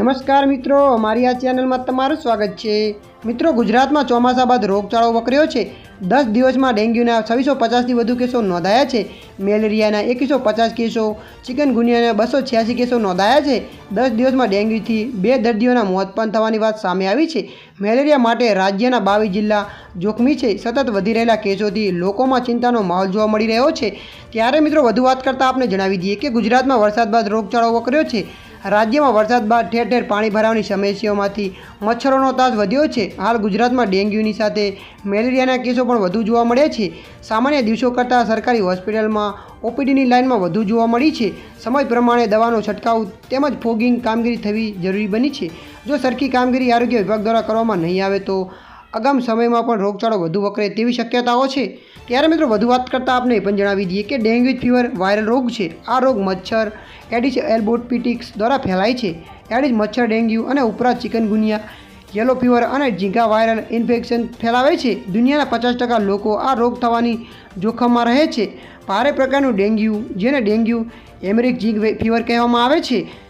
નમસ્કાર મિત્રો મારી આ ચેનલમાં તમારું સ્વાગત છે. મિત્રો, ગુજરાતમાં ચોમાસા બાદ રોગચાળો વકર્યો છે. દસ દિવસમાં ડેન્ગ્યુના છવ્વીસો પચાસથી વધુ કેસો નોંધાયા છે. મેલેરિયાના એકવીસો પચાસ કેસો ચિકનગુનિયાના બસો છ્યાસી કેસો નોંધાયા છે. દસ દિવસમાં ડેન્ગ્યુથી બે દર્દીઓના મોત પણ થવાની વાત સામે આવી છે. મેલેરિયા માટે રાજ્યના બાવીસ જિલ્લા જોખમી છે. સતત વધી રહેલા કેસોથી લોકોમાં ચિંતાનો માહોલ જોવા મળી રહ્યો છે. ત્યારે મિત્રો, વધુ વાત કરતાં આપને જણાવી દઈએ કે ગુજરાતમાં વરસાદ બાદ રોગચાળો વકર્યો છે. રાજ્યમાં વરસાદ બાદ ઠેર ઠેર પાણી ભરાવાની સમસ્યાઓમાંથી મચ્છરોનો તાજ વધ્યો છે. હાલ ગુજરાતમાં ડેન્ગ્યુની સાથે મેલેરિયાના કેસો પણ વધુ જોવા મળ્યા છે. સામાન્ય દિવસો કરતાં સરકારી હોસ્પિટલમાં ઓપીડીની લાઇનમાં વધુ જોવા મળી છે. સમય પ્રમાણે દવાનો છંટકાવ તેમજ ફોગિંગ કામગીરી થવી જરૂરી બની છે. જો સરખી કામગીરી આરોગ્ય વિભાગ દ્વારા કરવામાં નહીં આવે તો આગામ સમયમાં પણ રોગચાળો વધુ વકરે તેવી શક્યતાઓ છે. ત્યારે મિત્રો વધુ વાત કરતાં આપને એ પણ જણાવી દઈએ કે ડેન્ગ્યુ ફીવર વાયરલ રોગ છે. આ રોગ મચ્છર, એડિસ એલ્બોટપિટિક્સ દ્વારા ફેલાય છે. એડિસ, મચ્છર, ડેન્ગ્યુ અને ઉપરાંત ચિકનગુનિયા, યલો ફીવર અને ઝીંગા વાયરલ ઇન્ફેક્શન ફેલાવે છે. દુનિયાના પચાસ ટકા લોકો આ રોગ થવાની જોખમમાં રહે છે. ભારે પ્રકારનું ડેન્ગ્યુ, જેને ડેન્ગ્યુ એમરિક ઝીંગ ફીવર કહેવામાં આવે છે.